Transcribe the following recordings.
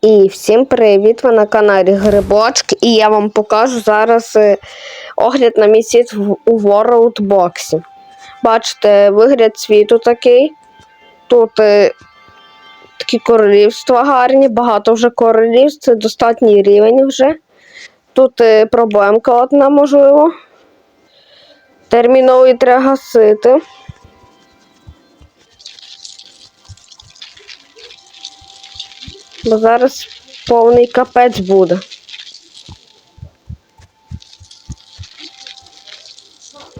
І всім привіт! Ви на каналі Грибочки, і я вам покажу зараз е, огляд на в- у Worldbox. Бачите, вигляд світу такий. Тут е, такі королівства гарні, багато вже королівств, це достатній рівень вже. Тут е, проблемка одна, можливо. Терміново її треба гасити. Бо зараз повний капець буде.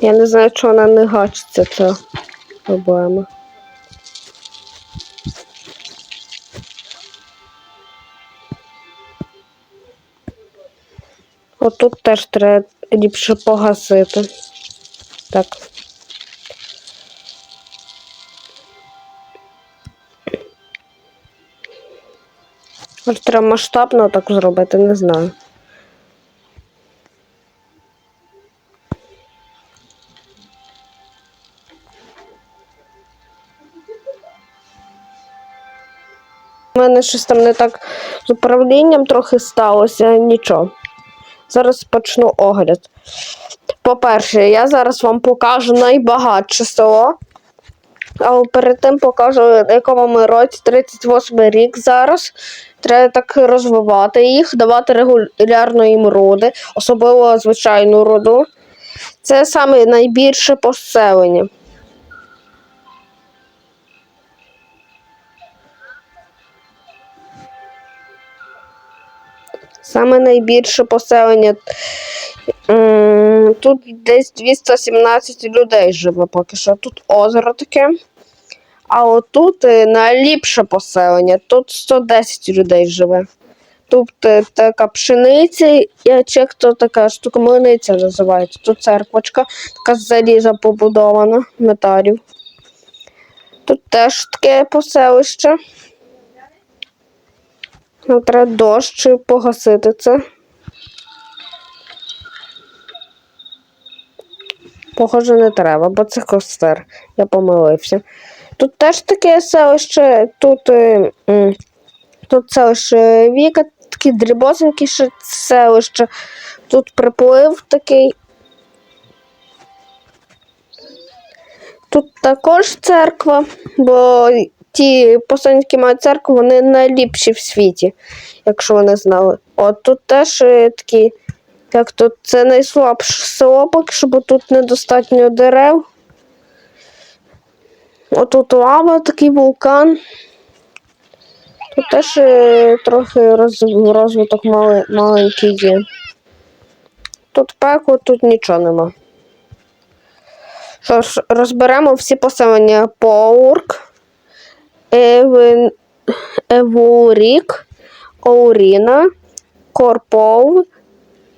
Я не знаю, чого вона не гачиться, ця проблема. Отут теж треба ліпше погасити. Так. Може, треба масштабно так зробити, не знаю. У мене щось там не так з управлінням трохи сталося, нічого. Зараз почну огляд. По-перше, я зараз вам покажу найбагатше село. Але перед тим покажу, в якому ми році 38 рік зараз. Треба так розвивати їх, давати регулярно їм роди, особливо звичайну роду. Це саме найбільше поселення. Саме найбільше поселення. Тут десь 217 людей живе поки що. Тут озеро таке. А отут е, найліпше поселення. Тут 110 людей живе. Тут е, така пшениця, чи як то така штукомлиниця називається. Тут церквочка, така заліза побудована, металів. Тут теж таке поселище. Ну, треба дощ погасити це. Похоже, не треба, бо це костер. Я помилився. Тут теж таке селище, тут, е, тут селище Віка, такі дрібосенькі ще селище. Тут приплив такий. Тут також церква, бо ті які мають церкву, вони найліпші в світі, якщо ви не знали. От тут теж е, такі, як тут це найслабше село, поки що, бо тут недостатньо дерев. Отут лава, такий вулкан. Тут теж е, трохи роз, розвиток мали, маленький є. Тут пекло, тут нічого нема. Що ж, розберемо всі поселення Поурк, Евен, Евурік, Оуріна, Корпов,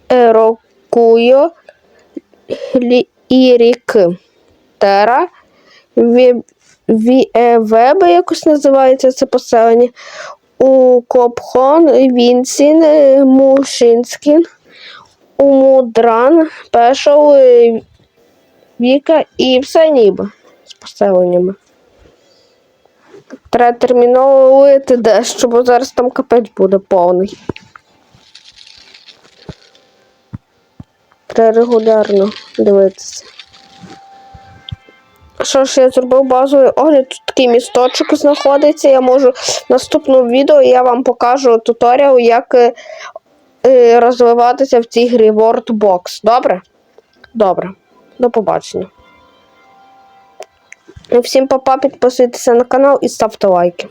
Ерокуйо, Лі- Ірік, Тера, Ві, Віевебе якось називається це поселення, Укопхон, Вінсін, е, Мушинськін, Умудран, Пешов, е, Віка і все ніби з поселеннями. Треба терміново лити дещо, бо зараз там капець буде повний. Треба регулярно дивитися. Що ж, я зробив базовий огляд, тут такий місточок знаходиться. Я можу в наступному відео я вам покажу туторіал, як е, е, розвиватися в цій грі Worldbox. Добре? Добре. До побачення. Всім папа, підписуйтеся на канал і ставте лайки.